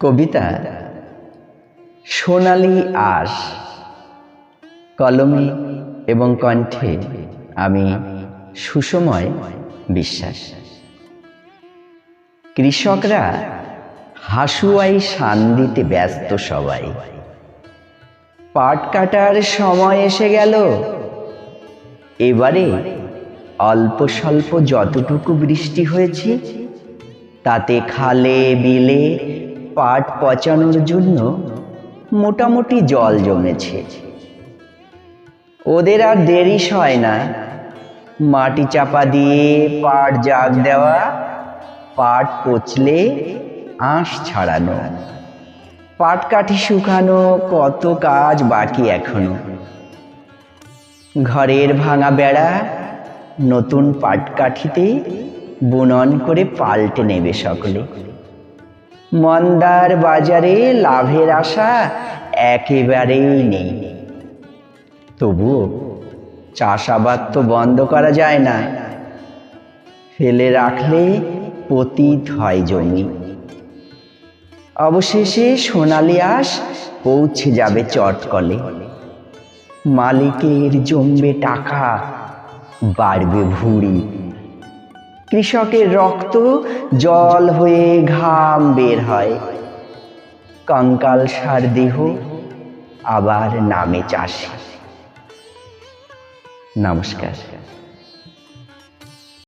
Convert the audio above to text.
কবিতা, সোনালি আশ, কলমে এবং কণ্ঠে আমি সুসময় বিশ্বাস। কৃষকরা হাসুয়াই শান দিতে ব্যস্ত সবাই। পাট কাটার সময় এসে গেল। এবারে অল্প স্বল্প যতটুকু বৃষ্টি হয়েছে, তাতে খালে বিলে পাট পচানোর জন্য মোটামুটি জল জমেছে। ওদের আর দেরি হয় না। মাটি চাপা দিয়ে পাট জাগ দেওয়া, পাট পচলে আঁশ ছাড়ানো। পাট কাঠি শুকানো কত কাজ বাকি এখনও। ঘরের ভাঙা বেড়া নতুন পাটকাঠিতে বুনন করে পাল্টে নেবে সকলে। মন্দার বাজারে লাভের আশা একেবারেই নেই। তবুও চাষাবাদ তো বন্ধ করা যায় না। ফেলে রাখলে পতিত হয় জমি। অবশেষে সোনালি আস পৌঁছে যাবে চটকলে মালিকের জমবে টাকা বাড়বে ভুঁড়ি। কৃষকের রক্ত জল হয়ে ঘাম বের হয়। কঙ্কাল সার দেহ আবার নামে চাষি। নমস্কার।